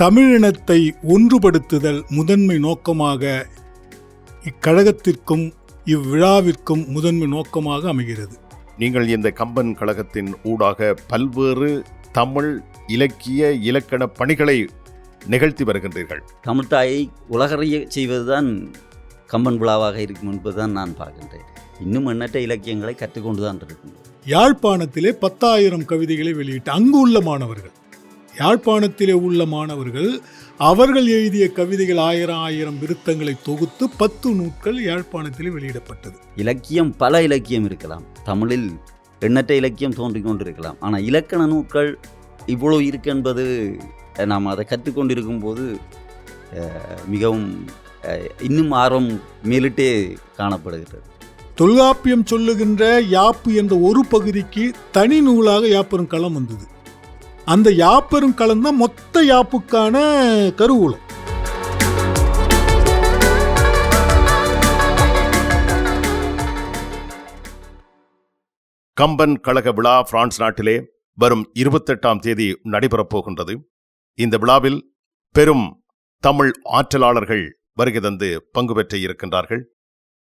தமிழினத்தை ஒன்றுபடுத்துதல் முதன்மை நோக்கமாக இக்கழகத்திற்கும் இவ்விழாவிற்கும் முதன்மை நோக்கமாக அமைகிறது. நீங்கள் இந்த கம்பன் கழகத்தின் ஊடாக பல்வேறு தமிழ் இலக்கிய இலக்கண பணிகளை நிகழ்த்தி வருகின்றீர்கள். தமிழ்தாயை உலகறிய செய்வதுதான் கம்பன் விழாவாக இருக்கும் என்பதுதான் நான் பார்க்கின்றேன். இன்னும் எண்ணற்ற இலக்கியங்களை கற்றுக்கொண்டு தான் யாழ்ப்பாணத்திலே பத்தாயிரம் கவிதைகளை வெளியிட்டு அங்கு உள்ள மாணவர்கள் யாழ்ப்பாணத்திலே உள்ள மாணவர்கள் அவர்கள் எழுதிய கவிதைகள் ஆயிரம் ஆயிரம் விருத்தங்களை தொகுத்து பத்து நூட்கள் யாழ்ப்பாணத்திலே வெளியிடப்பட்டது. இலக்கியம் பல இலக்கியம் இருக்கலாம். தமிழில் எண்ணற்ற இலக்கியம் தோன்றிக் கொண்டிருக்கலாம். ஆனால் இலக்கண நூட்கள் இவ்வளோ இருக்கு என்பது நாம் அதை கற்றுக்கொண்டிருக்கும் போது மிகவும் இன்னும் ஆர்வம் மேலிட்டே காணப்படுகிறது. தொல்காப்பியம் சொல்லுகின்ற யாப்பு என்ற ஒரு பகுதிக்கு தனி நூலாக யாப்பெரும் களம் வந்தது. அந்த யாப்பெரும் கலந்தா மொத்த யாப்புக்கான கருவூலம். கம்பன் கழக விழா பிரான்ஸ் நாட்டிலே வரும் இருபத்தெட்டாம் தேதி நடைபெறப் போகின்றது. இந்த விழாவில் பெரும் தமிழ் ஆற்றலாளர்கள் வருகை தந்து பங்கு பெற்ற இருக்கின்றார்கள்.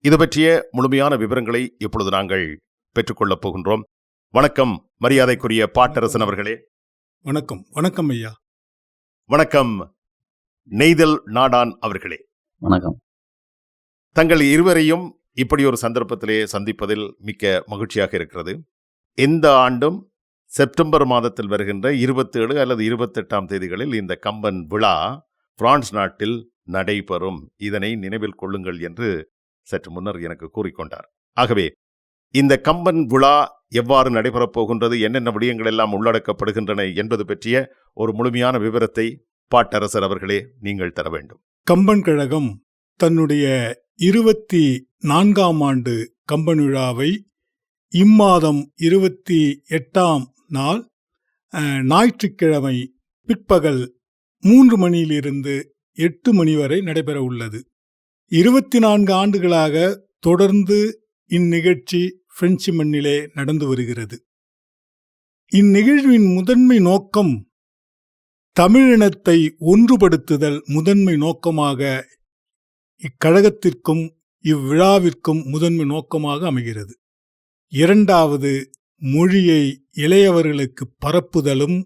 இது பற்றிய முழுமையான விவரங்களை இப்பொழுது நாங்கள் பெற்றுக்கொள்ளப் போகின்றோம். வணக்கம் மரியாதைக்குரிய பாட்டரசன் அவர்களே. வணக்கம். வணக்கம் ஐயா. வணக்கம். நெய்தல் நாடான் அவர்களே. வணக்கம். தங்கள் இருவரையும் இப்படி ஒரு சந்தர்ப்பத்திலே சந்திப்பதில் மிக்க மகிழ்ச்சியாக இருக்கிறது. இந்த ஆண்டும் செப்டம்பர் மாதத்தில் வருகின்ற இருபத்தேழு அல்லது இருபத்தெட்டாம் தேதிகளில் இந்த கம்பன் விழா பிரான்ஸ் நாட்டில் நடைபெறும். இதனை நினைவில் கொள்ளுங்கள் என்று சற்று முன்னர் எனக்கு கூறிக்கொண்டார். ஆகவே இந்த கம்பன் விழா எவ்வாறு நடைபெறப் போகின்றது என்னென்ன விடயங்கள் எல்லாம் உள்ளடக்கப்படுகின்றன என்பது பற்றிய ஒரு முழுமையான விவரத்தை பாட்டரசர் அவர்களே நீங்கள் தர வேண்டும். கம்பன் கழகம் தன்னுடைய இருபத்தி நான்காம் ஆண்டு கம்பன் விழாவை இம்மாதம் இருபத்தி எட்டாம் நாள் அஹ், ஞாயிற்றுக்கிழமை பிற்பகல் மூன்று மணியிலிருந்து எட்டு மணி வரை நடைபெற உள்ளது இருபத்தி நான்கு ஆண்டுகளாக தொடர்ந்து இந்நிகழ்ச்சி பிரெஞ்சு மண்ணிலே நடந்து வருகிறது. இந்நிகழ்வின் முதன்மை நோக்கம் தமிழினத்தை ஒன்றுபடுத்துதல் முதன்மை நோக்கமாக இக்கழகத்திற்கும் இவ்விழாவிற்கும் முதன்மை நோக்கமாக அமைகிறது. இரண்டாவது மொழியை இளையவர்களுக்கு பரப்புதலும்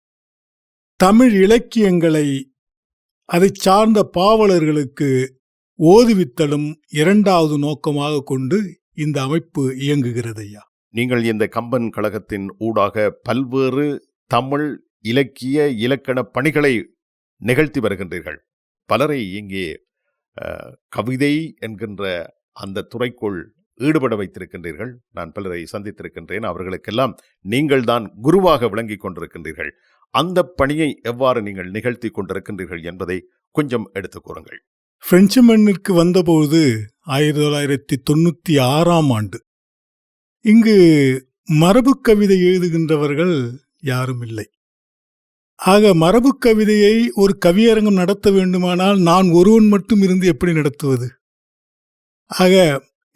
தமிழ் இலக்கியங்களை அதைச் சார்ந்த பாவலர்களுக்கு ஓதுவித்தலும் இரண்டாவது நோக்கமாக கொண்டு இந்த அமைப்பு இயங்குகிறது ஐயா. நீங்கள் இந்த கம்பன் கழகத்தின் ஊடாக பல்வேறு தமிழ் இலக்கிய இலக்கண பணிகளை நிகழ்த்தி வருகின்றீர்கள். பலரை இங்கே கவிதை என்கின்ற அந்த துறைக்குள் ஈடுபட வைத்திருக்கின்றீர்கள். நான் பலரை சந்தித்திருக்கின்றேன். அவர்களுக்கெல்லாம் நீங்கள்தான் குருவாக விளங்கிக் கொண்டிருக்கின்றீர்கள். அந்த பணியை எவ்வாறு நீங்கள் நிகழ்த்தி கொண்டிருக்கின்றீர்கள் என்பதை கொஞ்சம் எடுத்துக் கூறுங்கள். பிரெஞ்சு மண்ணிற்கு வந்தபோது ஆயிரத்தி தொள்ளாயிரத்தி தொண்ணூற்றி ஆறாம் ஆண்டு. இங்கு மரபு கவிதை எழுதுகின்றவர்கள் யாரும் இல்லை. ஆக மரபு கவிதையை ஒரு கவியரங்கம் நடத்த வேண்டுமானால் நான் ஒருவன் மட்டும் இருந்து எப்படி நடத்துவது? ஆக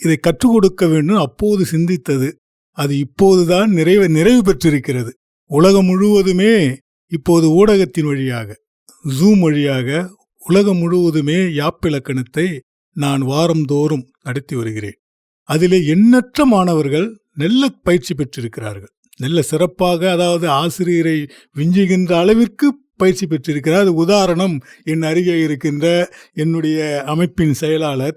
இதை கற்றுக் கொடுக்க வேண்டும். அப்போது சிந்தித்தது அது இப்போதுதான் நிறைவு நிறைவு பெற்றிருக்கிறது. உலகம் முழுவதுமே இப்போது ஊடகத்தின் வழியாக ஜூம் வழியாக உலகம் முழுவதுமே யாப்பிலக்கணத்தை நான் வாரந்தோறும் நடத்தி வருகிறேன். அதிலே எண்ணற்ற மாணவர்கள் நல்ல பயிற்சி பெற்றிருக்கிறார்கள். நல்ல சிறப்பாக அதாவது ஆசிரியரை விஞ்சுகின்ற அளவிற்கு பயிற்சி பெற்றிருக்கிறார். உதாரணம் என் அருகே இருக்கின்ற என்னுடைய அமைப்பின் செயலாளர்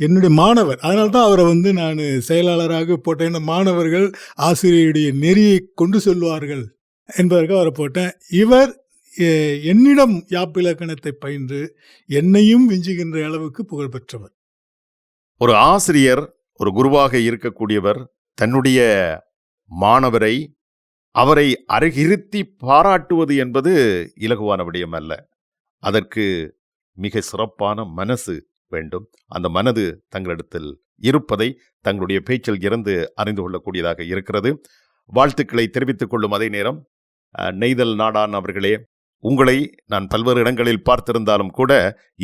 என்னுடைய மாணவர். அதனால தான் அவரை வந்து நான் செயலாளராக போட்டேன். மாணவர்கள் ஆசிரியருடைய நெறியை கொண்டு செல்வார்கள் என்பதற்கு அவரை போட்டேன். இவர் என்னிடம் யாப்பிலக்கணத்தை பயின்று என்னையும் விஞ்சுகின்ற அளவுக்கு புகழ் பெற்றவர். ஒரு ஆசிரியர் ஒரு குருவாக இருக்கக்கூடியவர் தன்னுடைய மாணவரை அவரை அருகிருத்தி பாராட்டுவது என்பது இலகுவான விடயம் அல்ல. அதற்கு மிக சிறப்பான மனசு வேண்டும். அந்த மனது தங்களிடத்தில் இருப்பதை தங்களுடைய பேச்சில் இருந்து அறிந்து கொள்ளக்கூடியதாக இருக்கிறது. வாழ்த்துக்களை தெரிவித்துக் கொள்ளும் அதே நேரம் நெய்தல் நாடான் அவர்களே உங்களை நான் பல்வேறு இடங்களில் பார்த்திருந்தாலும் கூட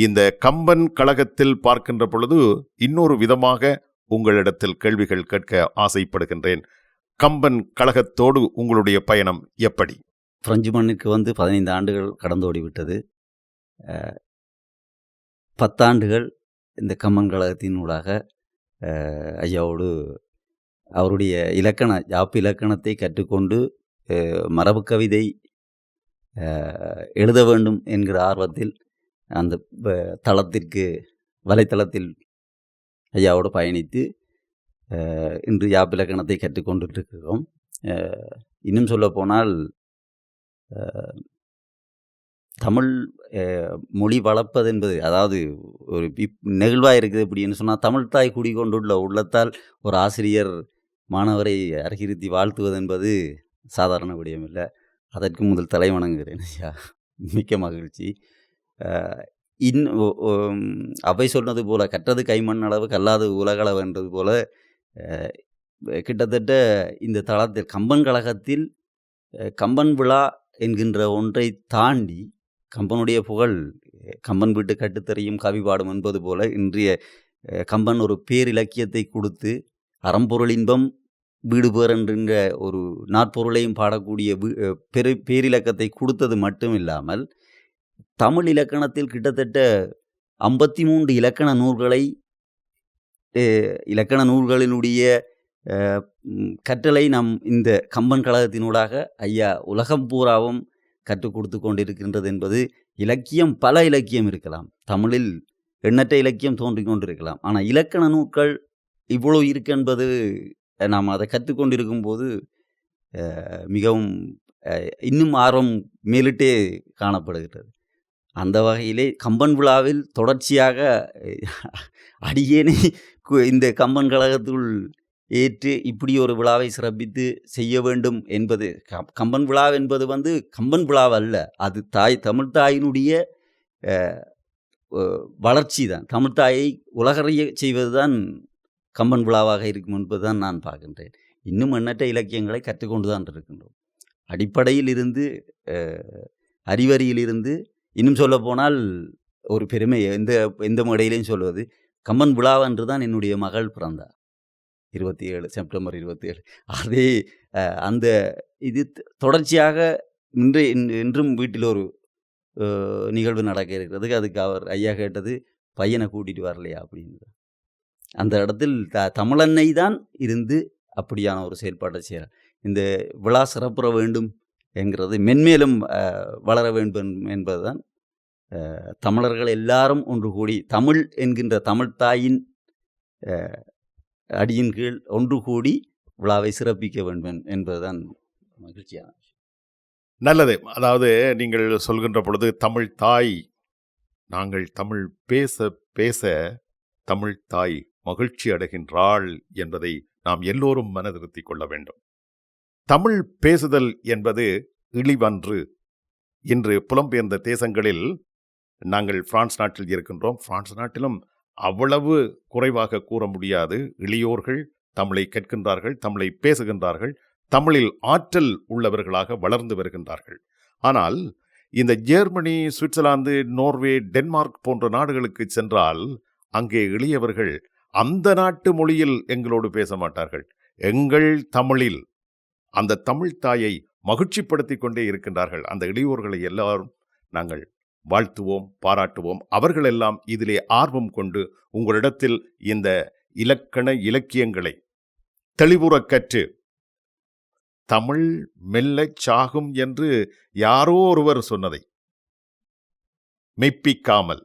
இந்த கம்பன் கழகத்தில் பார்க்கின்ற பொழுது இன்னொரு விதமாக உங்களிடத்தில் கேள்விகள் கேட்க ஆசைப்படுகின்றேன். கம்பன் கழகத்தோடு உங்களுடைய பயணம் எப்படி? பிரெஞ்சு மண்ணுக்கு வந்து பதினைந்து ஆண்டுகள் கடந்தோடி விட்டது பத்தாண்டுகள் இந்த கம்மன் கழகத்தின் ஊடாக ஐயாவோடு அவருடைய இலக்கண யாப்பு இலக்கணத்தை கற்றுக்கொண்டு மரபு கவிதை எழுத வேண்டும் என்கிற ஆர்வத்தில் அந்த தளத்திற்கு வலைத்தளத்தில் ஐயாவோடு பயணித்து இன்று யாப்பிலக்கணத்தை கற்றுக்கொண்டுட்டு இருக்கிறோம் இன்னும் சொல்ல போனால் தமிழ் மொழி வளர்ப்பது என்பது அதாவது ஒரு நெகிழ்வாக இருக்குது அப்படின்னு சொன்னால் தமிழ் தாய் குடிகொண்டுள்ள உள்ளத்தால் ஒரு ஆசிரியர் மாணவரை அருகிருத்தி வாழ்த்துவது என்பது சாதாரண விடயம் இல்லை அதற்கு முதல் தலை வணங்குகிறேன். ஐயா. மிக்க மகிழ்ச்சி. இன் அவை சொன்னது போல கற்றது கைமண் அளவு கல்லாது உலகளவுன்றது போல கிட்டத்தட்ட இந்த தளத்தில் கம்பன் கழகத்தில் கம்பன் விழா என்கின்ற ஒன்றை தாண்டி கம்பனுடைய புகழ் கம்பன் வீட்டு கட்டுத்தறியும் கவி பாடும் என்பது போல இன்றைய கம்பன் ஒரு பேரிலக்கியத்தை கொடுத்து அறம்பொருள் இன்பம் வீடு பேர் என்கின்ற ஒரு நாற்பொருளையும் பாடக்கூடிய பெரு பேரிலக்கத்தை கொடுத்தது மட்டும் இல்லாமல் தமிழ் இலக்கணத்தில் கிட்டத்தட்ட ஐம்பத்தி மூன்று இலக்கண நூல்களை இலக்கண நூல்களினுடைய கற்றலை நாம் இந்த கம்பன் கழகத்தினூடாக ஐயா உலகம் பூராவும் கற்றுக் கொடுத்து கொண்டிருக்கின்றது என்பது இலக்கியம் பல இலக்கியம் இருக்கலாம். தமிழில் எண்ணற்ற இலக்கியம் தோன்றிக் கொண்டிருக்கலாம். ஆனால் இலக்கண நூல்கள் இவ்வளவு இருக்கு என்பது நாம் அதை கற்றுக்கொண்டிருக்கும் போது மிகவும் இன்னும் ஆர்வம் மேலிட்டே காணப்படுகிறது. அந்த வகையிலே கம்பன் விழாவில் தொடர்ச்சியாக அஹ், அடியேனை இந்த கம்பன் கழகத்துள் ஏற்று இப்படி ஒரு விழாவை சிறப்பித்து செய்ய வேண்டும் என்பது கம்பன் விழா என்பது வந்து கம்பன் விழா அல்ல அது தாய் தமிழ் தாயினுடைய வளர்ச்சி தான். தமிழ் தாயை உலகறிய செய்வதுதான் கம்பன் விழாவாக இருக்கும் என்பதுதான் நான் பார்க்கின்றேன். இன்னும் எண்ணற்ற இலக்கியங்களை கற்றுக்கொண்டு தான் இருக்கின்றோம். அடிப்படையில் இருந்து அஹ், அறிவறியில் இருந்து இன்னும் சொல்ல போனால் ஒரு பெருமை எந்த எந்த முறையிலையும் சொல்வது கம்பன் விழாவன்று தான் என்னுடைய மகள் பிறந்தார். இருபத்தி ஏழு செப்டம்பர் இருபத்தி ஏழு அதே அந்த இது தொடர்ச்சியாக இன்று இன்- இன்றும் வீட்டில் ஒரு நிகழ்வு நடக்க இருக்கிறதுக்கு அதுக்கு அவர் ஐயா கேட்டது பையனை கூட்டிகிட்டு வரலையா? அப்படின்னு. அந்த இடத்தில் த தமிழன்னை தான் இருந்து அப்படியான ஒரு செயல்பாட்டை செய்கிறார் இந்த விழா சிறப்புற வேண்டும் என்கிறது மென்மேலும் வளர வேண்டும் என்பதுதான் தமிழர்கள் எல்லாரும் ஒன்று கூடி தமிழ் என்கின்ற தமிழ் தாயின் அடியின் கீழ் ஒன்று கூடி விழாவை சிறப்பிக்க வேண்டும் என்பதுதான் மகிழ்ச்சியான விஷயம். நல்லது அதாவது நீங்கள் சொல்கின்ற பொழுது தமிழ் தாய் நாங்கள் தமிழ் பேச பேச தமிழ் தாய் மகிழ்ச்சி அடைகின்றாள் என்பதை நாம் எல்லோரும் மனதிருத்திக் கொள்ள வேண்டும். தமிழ் பேசுதல் என்பது இழிவன்று. இன்று புலம்பெயர்ந்த தேசங்களில் நாங்கள் பிரான்ஸ் நாட்டில் இருக்கின்றோம். பிரான்ஸ் நாட்டிலும் அவ்வளவு குறைவாக கூற முடியாது. இளையோர்கள் தமிழை கேட்கின்றார்கள் தமிழை பேசுகின்றார்கள் தமிழில் ஆற்றல் உள்ளவர்களாக வளர்ந்து வருகின்றார்கள். ஆனால் இந்த ஜெர்மனி சுவிட்சர்லாந்து நோர்வே டென்மார்க் போன்ற நாடுகளுக்கு சென்றால் அங்கே எளியவர்கள் அந்த நாட்டு மொழியில் எங்களோடு பேச மாட்டார்கள் எங்கள் தமிழில் அந்த தமிழ் தாயை மகிழ்ச்சிப்படுத்திக் கொண்டே இருக்கின்றார்கள். அந்த இளையோர்களை எல்லாரும் நாங்கள் வாழ்த்துவோம் பாராட்டுவோம். அவர்களெல்லாம் இதிலே ஆர்வம் கொண்டு உங்களிடத்தில் இந்த இலக்கண இலக்கியங்களை தெளிவுறக் கற்று தமிழ் மெல்லச் சாகும் என்று யாரோ ஒருவர் சொன்னதை மெய்ப்பிக்காமல்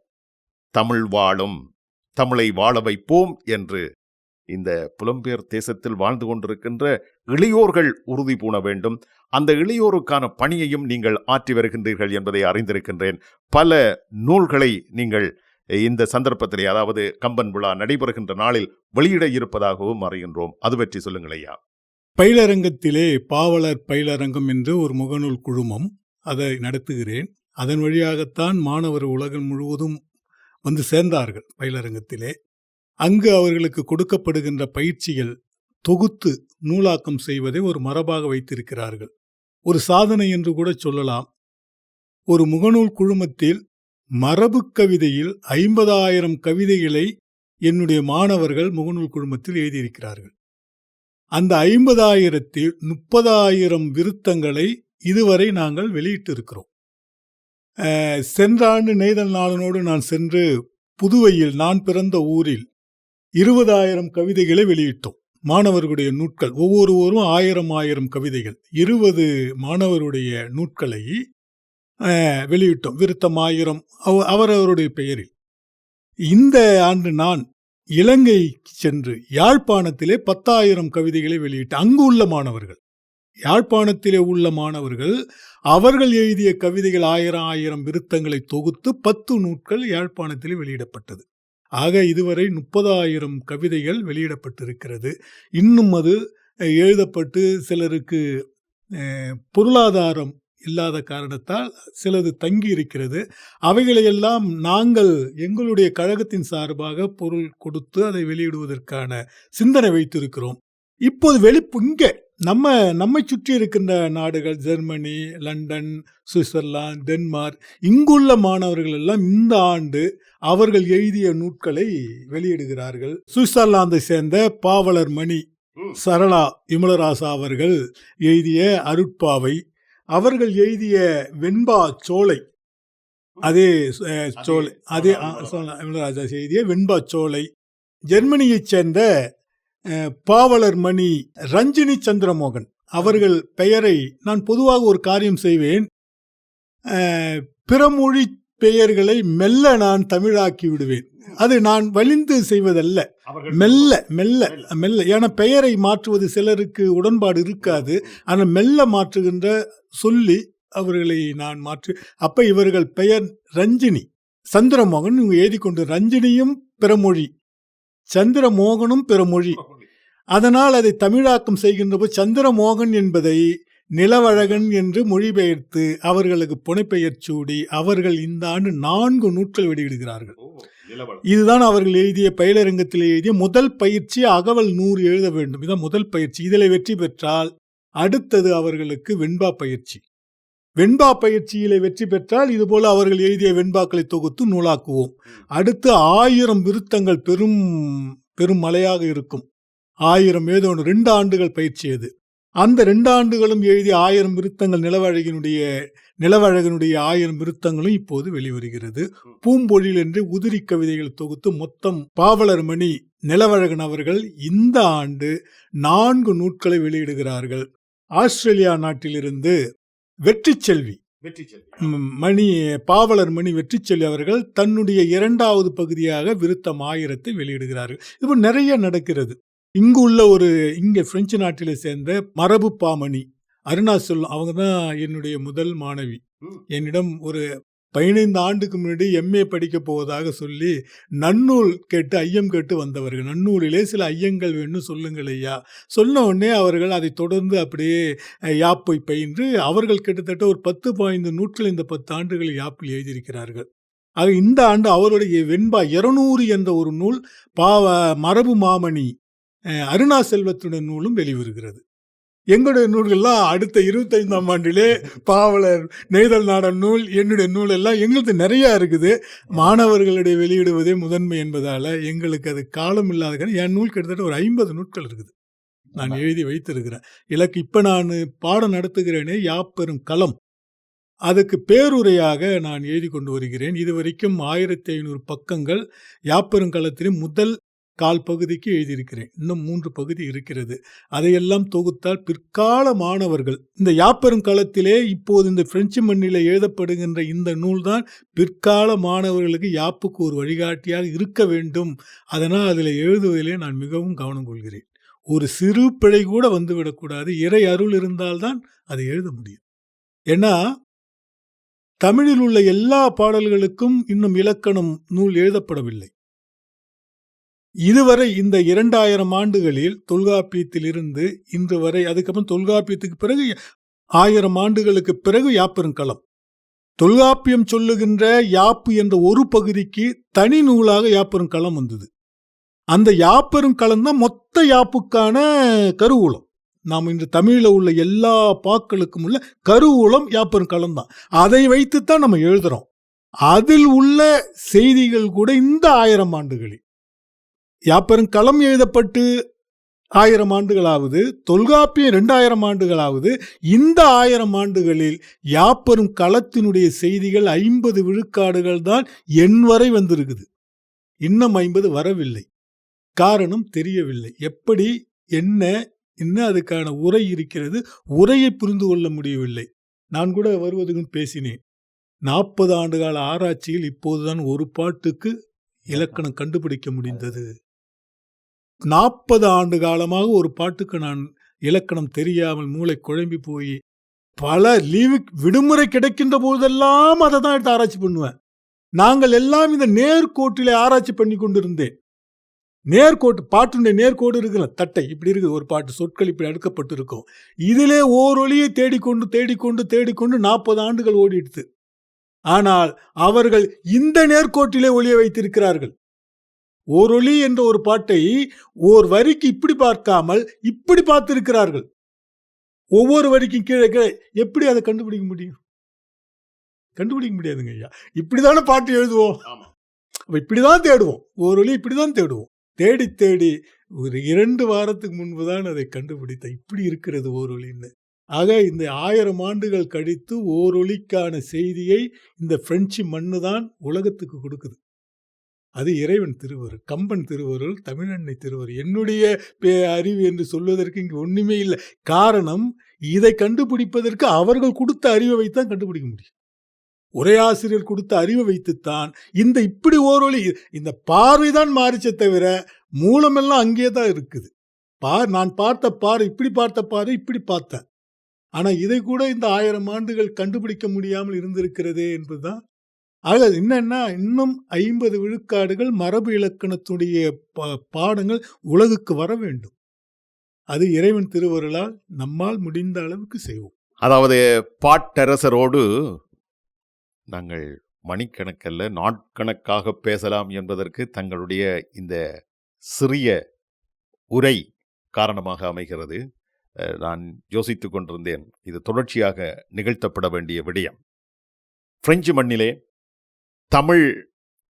தமிழ் வாழும் தமிழை வாழ வைப்போம் என்று இந்த புலம்பெயர் தேசத்தில் வாழ்ந்து கொண்டிருக்கின்ற இளையோர்கள் உறுதி பூண வேண்டும். அந்த இளையோருக்கான பணியையும் நீங்கள் ஆற்றி வருகின்றீர்கள் என்பதை அறிந்திருக்கின்றேன். பல நூல்களை நீங்கள் இந்த சந்தர்ப்பத்திலே அதாவது கம்பன் விழா நடைபெறுகின்ற நாளில் வெளியிட இருப்பதாகவும் அறிகின்றோம். அது பற்றி சொல்லுங்கள் ஐயா. பயிலரங்கத்திலே பாவலர் பயிலரங்கம் என்று ஒரு முகநூல் குழுமம் அதை நடத்துகிறேன். அதன் வழியாகத்தான் மாணவர் உலகம் முழுவதும் வந்து சேர்ந்தார்கள் பயிலரங்கத்திலே. அங்கு அவர்களுக்கு கொடுக்கப்படுகின்ற பயிற்சிகள் தொகுத்து நூலாக்கம் செய்வதை ஒரு மரபாக வைத்திருக்கிறார்கள். ஒரு சாதனை என்று கூட சொல்லலாம். ஒரு முகநூல் குழுமத்தில் மரபு கவிதையில் ஐம்பதாயிரம் கவிதைகளை என்னுடைய மாணவர்கள் முகநூல் குழுமத்தில் எழுதியிருக்கிறார்கள். அந்த ஐம்பதாயிரத்தில் முப்பதாயிரம் விருத்தங்களை இதுவரை நாங்கள் வெளியிட்டிருக்கிறோம். சென்ற ஆண்டு நெய்தல் நாளனோடு நான் சென்று புதுவையில் நான் பிறந்த ஊரில் இருபதாயிரம் கவிதைகளை வெளியிட்டோம். மாணவர்களுடைய நூட்கள் ஒவ்வொருவரும் ஆயிரம் ஆயிரம் கவிதைகள். இருபது மாணவருடைய நூட்களை வெளியிட்டோம். விருத்தம் ஆயிரம் அவ- அவரவருடைய பெயரில். இந்த ஆண்டு நான் இலங்கை சென்று யாழ்ப்பாணத்திலே பத்தாயிரம் கவிதைகளை வெளியிட்டேன். அங்கு உள்ள மாணவர்கள். யாழ்ப்பாணத்திலே உள்ள மாணவர்கள் அவர்கள் எழுதிய கவிதைகள் ஆயிரம் ஆயிரம் விருத்தங்களை தொகுத்து பத்து நூட்கள் யாழ்ப்பாணத்திலே வெளியிடப்பட்டது. ஆக இதுவரை முப்பதாயிரம் கவிதைகள் வெளியிடப்பட்டிருக்கிறது. இன்னும் அது எழுதப்பட்டு சிலருக்கு பொருளாதாரம் இல்லாத காரணத்தால் சிலது தங்கி இருக்கிறது அவைகளையெல்லாம் நாங்கள் எங்களுடைய கழகத்தின் சார்பாக பொருள் கொடுத்து அதை வெளியிடுவதற்கான சிந்தனை வைத்திருக்கிறோம். இப்போது வெளிப்பு இங்கே நம்ம நம்மை சுற்றி இருக்கின்ற நாடுகள் ஜெர்மனி லண்டன் சுவிட்சர்லாந்து டென்மார்க் இங்குள்ள மாணவர்கள் எல்லாம் இந்த ஆண்டு அவர்கள் எழுதிய நூட்களை வெளியிடுகிறார்கள் சுவிட்சர்லாந்தை சேர்ந்த பாவலர் மணி சரளா விமலராசா அவர்கள் எழுதிய அருட்பாவை அவர்கள் எழுதிய வெண்பா சோலை அதே சோலை அதே. விமலராஜா எழுதிய வெண்பா சோலை ஜெர்மனியைச் சேர்ந்த பாவலர் மணி ரஞ்சினி சந்திரமோகன் அவர்கள் பெயரை நான் பொதுவாக ஒரு காரியம் செய்வேன். பிறமொழி பெயர்களை மெல்ல நான் தமிழாக்கி விடுவேன். அது நான் வலிந்து செய்வதல்ல. மெல்ல மெல்ல மெல்ல. ஏன்னா பெயரை மாற்றுவது சிலருக்கு உடன்பாடு இருக்காது. ஆனால் மெல்ல மாற்றுகின்ற சொல்லி அவர்களை நான் மாற்றி. அப்ப இவர்கள் பெயர் ரஞ்சினி. சந்திரமோகன் இவங்க எழுதி கொண்டு ரஞ்சினியும் பிறமொழி சந்திரமோகனும் பிறமொழி. அதனால் அதை தமிழாக்கம் செய்கின்ற போது சந்திரமோகன் என்பதை நிலவழகன் என்று மொழிபெயர்த்து அவர்களுக்கு புனைப்பெயர் சூடி அவர்கள் இந்த ஆண்டு நான்கு நூட்கள் வெளியிடுகிறார்கள். இதுதான் அவர்கள் எழுதிய பயிலரங்கத்தில் எழுதிய முதல் பயிற்சி அகவல் நூறு எழுத வேண்டும். இதான் முதல் பயிற்சி. இதில் வெற்றி பெற்றால் அடுத்தது அவர்களுக்கு வெண்பா பயிற்சி. வெண்பா பயிற்சியிலே வெற்றி பெற்றால் இதுபோல அவர்கள் எழுதிய வெண்பாக்களை தொகுத்து நூலாக்குவோம். அடுத்து ஆயிரம் விருத்தங்கள் பெரும் பெரும் மலையாக இருக்கும். ஆயிரம் ஏதோ ஒன்று ரெண்டு ஆண்டுகள் பயிற்சி அது அந்த ரெண்டு ஆண்டுகளும் எழுதிய ஆயிரம் விருத்தங்கள் நிலவழகினுடைய நிலவழகனுடைய ஆயிரம் விருத்தங்களும் இப்போது வெளிவருகிறது. பூம்பொழில் என்று உதிரி கவிதைகள் தொகுத்து மொத்தம் பாவலர் மணி நிலவழகன் அவர்கள் இந்த ஆண்டு நான்கு நூட்களை வெளியிடுகிறார்கள். ஆஸ்திரேலியா நாட்டிலிருந்து வெற்றி செல்வி. ம், மணி பாவலர் மணி வெற்றிச்செல்வி அவர்கள் தன்னுடைய இரண்டாவது பகுதியாக விருத்தம் ஆயிரத்தை வெளியிடுகிறார்கள். இது நிறைய நடக்கிறது. இங்கு உள்ள ஒரு இங்கே பிரெஞ்சு நாட்டிலே சேர்ந்த மரபு பாமணி அருணாச்சல் அவங்க தான் என்னுடைய முதல் மாணவி. என்னிடம் ஒரு பதினைந்து ஆண்டுக்கு முன்னாடி எம்ஏ படிக்க போவதாக சொல்லி நன்னூல் கேட்டு ஐயம் கேட்டு வந்தவர்கள். நன்னூலிலே சில ஐயங்கள் வேணும் சொல்லுங்கள் ஐயா. சொன்ன உடனே அவர்கள் அதை தொடர்ந்து அப்படியே யாப்பை பயின்று அவர்கள் கிட்டத்தட்ட ஒரு பத்து பதினைந்து நூற்றில் இந்த பத்து ஆண்டுகளில் யாப்பில் எழுதியிருக்கிறார்கள். ஆக இந்த ஆண்டு அவருடைய வெண்பா இருநூறு என்ற ஒரு நூல் பாவ மரபு மாமணி அருணா செல்வத்துடன் நூலும் வெளிவருகிறது. எங்களுடைய நூல்கள்லாம் அடுத்த இருபத்தைந்தாம் ஆண்டிலே பாவலர் நெய்தல் நாடன் நூல் என்னுடைய நூல் எல்லாம் எங்களுக்கு நிறைய இருக்குது. மாணவர்களுடைய வெளியிடுவதே முதன்மை என்பதால எங்களுக்கு அது காலம் இல்லாத காரணம் என் நூல் கிட்டத்தட்ட ஒரு ஐம்பது நூட்கள் இருக்குது. நான் எழுதி வைத்திருக்கிறேன். இலக்கு இப்போ நான் பாடம் நடத்துகிறேனே யாப்பெரும் களம். அதுக்கு பேருரையாக நான் எழுதி கொண்டு வருகிறேன். இது வரைக்கும் ஆயிரத்தி ஐநூறு பக்கங்கள் யாப்பெருங்களத்திலே முதல் கால் பகுதிக்கு எழுதியிருக்கிறேன். இன்னும் மூன்று பகுதி இருக்கிறது. அதையெல்லாம் தொகுத்தால் பிற்கால மாணவர்கள் இந்த யாப்பெருங்காலத்திலே இப்போது இந்த பிரெஞ்சு மண்ணில் எழுதப்படுகின்ற இந்த நூல்தான் பிற்கால மாணவர்களுக்கு யாப்புக்கு ஒரு வழிகாட்டியாக இருக்க வேண்டும். அதனால் அதில் எழுதுவதிலே நான் மிகவும் கவனம் கொள்கிறேன். ஒரு சிறு பிழை கூட வந்துவிடக்கூடாது இறை அருள் இருந்தால்தான் அதை எழுத முடியும். ஏன்னா தமிழில் உள்ள எல்லா பாடல்களுக்கும் இன்னும் இலக்கணம் நூல் எழுதப்படவில்லை. இதுவரை இந்த இரண்டாயிரம் ஆண்டுகளில் தொல்காப்பியத்திலிருந்து இன்று வரை அதுக்கப்புறம் தொல்காப்பியத்துக்கு பிறகு ஆயிரம் ஆண்டுகளுக்கு பிறகு யாப்பெருங்களம் தொல்காப்பியம் சொல்லுகின்ற யாப்பு என்ற ஒரு பகுதிக்கு தனி நூலாக யாப்பெருங்களம் வந்தது. அந்த யாப்பெருங்களம் தான் மொத்த யாப்புக்கான கருவூலம். நாம் இன்று தமிழில் உள்ள எல்லா பாக்களுக்கும் உள்ள கருவூலம் யாப்பெருங்களம் தான். அதை வைத்துத்தான் நம்ம எழுதுறோம். அதில் உள்ள செய்திகள் கூட இந்த ஆயிரம் ஆண்டுகளில். யாப்பெருங்களம் எழுதப்பட்டு ஆயிரம் ஆண்டுகளாவது தொல்காப்பியம் ரெண்டாயிரம் ஆண்டுகளாவது இந்த ஆயிரம் ஆண்டுகளில் யாப்பரும் களத்தினுடைய செய்திகள் ஐம்பது விழுக்காடுகள் தான் என் வரை வந்திருக்குது. இன்னும் ஐம்பது வரவில்லை. காரணம் தெரியவில்லை. எப்படி என்ன என்ன அதுக்கான உரை இருக்கிறது உரையை புரிந்து கொள்ள முடியவில்லை. நான் கூட வருவதுக்கும் பேசினேன். நாற்பது ஆண்டுகால ஆராய்ச்சியில் இப்போதுதான் ஒரு பாட்டுக்கு இலக்கணம் கண்டுபிடிக்க முடிந்தது. நாற்பது ஆண்டு காலமாக ஒரு பாட்டுக்கு நான் இலக்கணம் தெரியாமல் மூளை குழம்பி போய் பல லீவு விடுமுறை கிடைக்கின்ற போதெல்லாம் அதை தான் எடுத்து ஆராய்ச்சி பண்ணுவேன். நாங்கள் எல்லாம் இந்த நேர்கோட்டிலே ஆராய்ச்சி பண்ணி கொண்டிருந்தேன். நேர்கோட்டு பாட்டுடைய நேர்கோடு இருக்குல்ல தட்டை இப்படி இருக்குது ஒரு பாட்டு சொற்கள் இப்படி அடுக்கப்பட்டு இருக்கும் இதிலே ஓரொலியை தேடிக்கொண்டு தேடிக்கொண்டு தேடிக்கொண்டு நாற்பது ஆண்டுகள் ஓடிடுது ஆனால் அவர்கள் இந்த நேர்கோட்டிலே ஒளிய வைத்திருக்கிறார்கள். ஓரொலி என்ற ஒரு பாட்டை ஓர் வரிக்கு இப்படி பார்க்காமல் இப்படி பார்த்திருக்கிறார்கள். ஒவ்வொரு வரிக்கும் கீழே கீழே எப்படி அதை கண்டுபிடிக்க முடியும்? கண்டுபிடிக்க முடியாதுங்க ஐயா. இப்படிதானே பாட்டு எழுதுவோம். அப்ப இப்படிதான் தேடுவோம். ஓரொலி இப்படிதான் தேடுவோம். தேடி தேடி ஒரு இரண்டு வாரத்துக்கு முன்பு தான் அதை கண்டுபிடித்தேன் இப்படி இருக்கிறது ஓரொலின்னு ஆக இந்த ஆயிரம் ஆண்டுகள் கழித்து ஓரொலிக்கான செய்தியை இந்த பிரெஞ்சு மண்ணு தான் உலகத்துக்கு கொடுக்குது. அது இறைவன் திருவருள் கம்பன் திருவருள் தமிழன்னை திருவருள். என்னுடைய பே- அறிவு என்று சொல்வதற்கு இங்கு ஒன்றுமே இல்லை. காரணம் இதை கண்டுபிடிப்பதற்கு அவர்கள் கொடுத்த அறிவை வைத்தான் கண்டுபிடிக்க முடியும். உரையாசிரியர் கொடுத்த அறிவை வைத்துத்தான் இந்த இப்படி ஓரொலி இந்த பார்வை தான் மாறிச்சே தவிர மூலமெல்லாம் அங்கேயே தான் இருக்குது. பார் நான் பார்த்த பார் இப்படி பார்த்த பாரு இப்படி பார்த்தேன் ஆனால் இதை கூட இந்த ஆயிரம் ஆண்டுகள் கண்டுபிடிக்க முடியாமல் இருந்திருக்கிறதே என்பதுதான் ஆக என்னன்னா இன்னும் ஐம்பது விழுக்காடுகள் மரபு இலக்கணத்துடைய பா- பாடங்கள் உலகுக்கு வர வேண்டும். அது இறைவன் திருவருளால் நம்மால் முடிந்த அளவுக்கு செய்வோம். அதாவது பாட்டரசரோடு நாங்கள் மணிக்கணக்கல்ல நாட்கணக்காக பேசலாம் என்பதற்கு தங்களுடைய இந்த சிறிய உரை காரணமாக அமைகிறது. நான் யோசித்து கொண்டிருந்தேன் இது தொடர்ச்சியாக நிகழ்த்தப்பட வேண்டிய விடயம். பிரெஞ்சு மண்ணிலே தமிழ்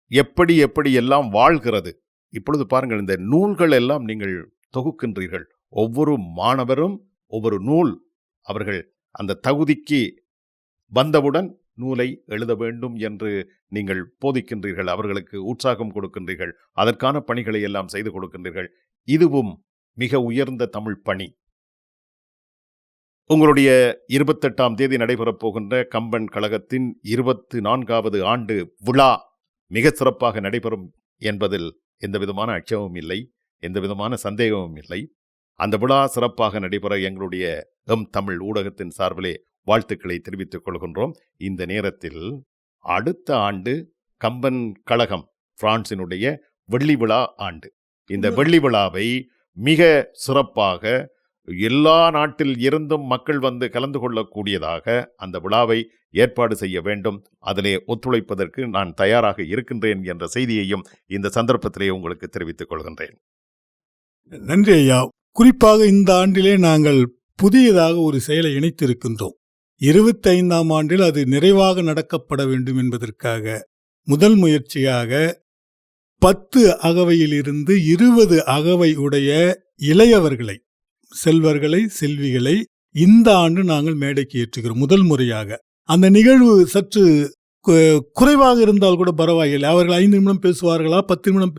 எப்படி எப்படி எல்லாம் வாழ்கிறது. இப்பொழுது பாருங்கள் இந்த நூல்கள் எல்லாம் நீங்கள் தொகுக்கின்றீர்கள். ஒவ்வொரு மாணவரும் ஒவ்வொரு நூல் அவர்கள் அந்த தகுதிக்கு வந்தவுடன் நூலை எழுத வேண்டும் என்று நீங்கள் போதிக்கின்றீர்கள் அவர்களுக்கு உற்சாகம் கொடுக்கின்றீர்கள் அதற்கான பணிகளை எல்லாம் செய்து கொடுக்கின்றீர்கள். இதுவும் மிக உயர்ந்த தமிழ் பணி. உங்களுடைய இருபத்தெட்டாம் தேதி நடைபெறப் போகின்ற கம்பன் கழகத்தின் இருபத்து நான்காவது ஆண்டு விழா மிக சிறப்பாக நடைபெறும் என்பதில் எந்த விதமான அச்சமும் இல்லை எந்த விதமான சந்தேகமும் இல்லை. அந்த விழா சிறப்பாக நடைபெற எங்களுடைய எம் தமிழ் ஊடகத்தின் சார்பிலே வாழ்த்துக்களை தெரிவித்துக் கொள்கின்றோம். இந்த நேரத்தில் அடுத்த ஆண்டு கம்பன் கழகம் பிரான்சினுடைய வெள்ளி விழா ஆண்டு. இந்த வெள்ளி விழாவை மிக சிறப்பாக எல்லா நாட்டில் இருந்தும் மக்கள் வந்து கலந்து கொள்ளக்கூடியதாக அந்த விழாவை ஏற்பாடு செய்ய வேண்டும். அதிலே ஒத்துழைப்பதற்கு நான் தயாராக இருக்கின்றேன் என்ற செய்தியையும் இந்த சந்தர்ப்பத்திலே உங்களுக்கு தெரிவித்துக் கொள்கின்றேன். நன்றி ஐயா. குறிப்பாக இந்த ஆண்டிலே நாங்கள் புதியதாக ஒரு செயலை இணைத்திருக்கின்றோம். இருபத்தைந்தாம் ஆண்டில் அது நிறைவாக நடக்கப்பட வேண்டும் என்பதற்காக முதல் முயற்சியாக பத்து அகவையிலிருந்து இருபது அகவை உடைய இளையவர்களை செல்வர்களை செல்விகளை இந்த ஆண்டு நாங்கள் மேடைக்கு ஏற்றுகிறோம் முதல் முறையாக. அந்த நிகழ்வு சற்று குறைவாக இருந்தால் கூட பரவாயில்லை. அவர்கள் ஐந்து நிமிடம் பேசுவார்களா பத்து நிமிடம்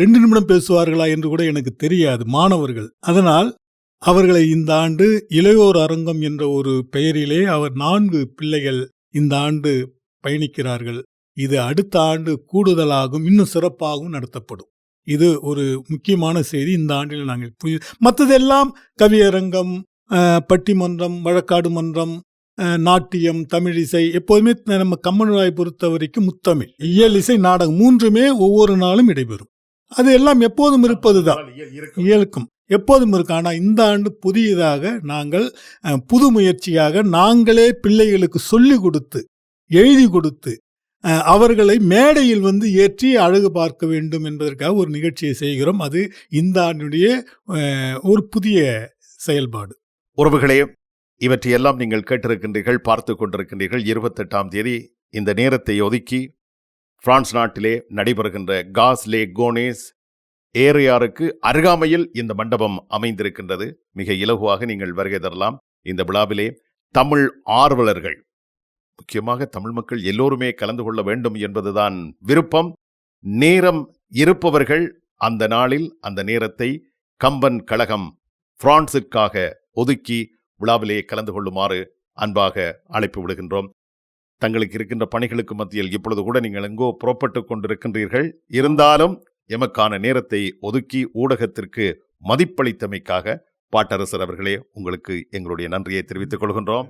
ரெண்டு நிமிடம் பேசுவார்களா என்று கூட எனக்கு தெரியாது மாணவர்கள். அதனால் அவர்களை இந்த ஆண்டு இளையோர் அரங்கம் என்ற ஒரு பெயரிலே அவர் நான்கு பிள்ளைகள் இந்த ஆண்டு பயணிக்கிறார்கள். இது அடுத்த ஆண்டு கூடுதலாகும் இன்னும் சிறப்பாகவும் நடத்தப்படும். இது ஒரு முக்கியமான செய்தி இந்த ஆண்டில் நாங்கள் புரிய மற்றதெல்லாம் கவியரங்கம் பட்டிமன்றம் வழக்காடு மன்றம் நாட்டியம் தமிழிசை எப்போதுமே நம்ம கம்மனுராய் பொறுத்த வரைக்கும் முத்தமிழ் இயல் இசை நாடகம் மூன்றுமே ஒவ்வொரு நாளும் இடைபெறும். அது எல்லாம் எப்போதும் இருப்பதுதான். இயலுக்கும். எப்போதும் இருக்கு ஆனால் இந்த ஆண்டு புதியதாக நாங்கள் புது முயற்சியாக நாங்களே பிள்ளைகளுக்கு சொல்லி கொடுத்து எழுதி கொடுத்து அவர்களை மேடையில் வந்து ஏற்றி அழகு பார்க்க வேண்டும் என்பதற்காக ஒரு நிகழ்ச்சியை செய்கிறோம். அது இந்த ஆண்டுடைய ஒரு புதிய செயல்பாடு. உறவுகளே இவற்றையெல்லாம் நீங்கள் கேட்டிருக்கின்றீர்கள் பார்த்து கொண்டிருக்கின்றீர்கள். இருபத்தெட்டாம் தேதி இந்த நேரத்தை ஒதுக்கி பிரான்ஸ் நாட்டிலே நடைபெறுகின்ற காஸ் லே கோனேஸ் ஏறையாருக்கு அருகாமையில் இந்த மண்டபம் அமைந்திருக்கின்றது. மிக இலகுவாக நீங்கள் வருகை தரலாம். இந்த விழாவிலே தமிழ் ஆர்வலர்கள் முக்கியமாக தமிழ் மக்கள் எல்லோருமே கலந்து கொள்ள வேண்டும் என்பதுதான் விருப்பம். நேரம் இருப்பவர்கள் அந்த நாளில் அந்த நேரத்தை கம்பன் கழகம் பிரான்சுக்காக ஒதுக்கி விழாவிலே கலந்து கொள்ளுமாறு அன்பாக அழைப்பு விடுகின்றோம். தங்களுக்கு இருக்கின்ற பணிகளுக்கு மத்தியில் இப்பொழுது கூட நீங்கள் எங்கோ புறப்பட்டு கொண்டிருக்கின்றீர்கள். இருந்தாலும் எமக்கான நேரத்தை ஒதுக்கி ஊடகத்திற்கு மதிப்பளித்தமைக்காக பாட்டரசர் அவர்களே உங்களுக்கு எங்களுடைய நன்றியை தெரிவித்துக் கொள்கின்றோம்.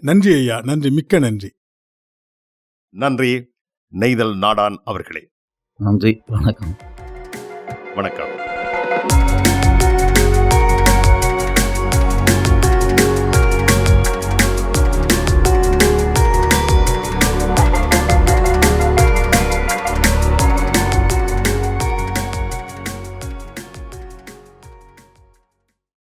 நன்றி ஐயா நன்றி மிக்க நன்றி. நன்றி நெய்தல் நாடான் அவர்களே. நன்றி வணக்கம். வணக்கம்.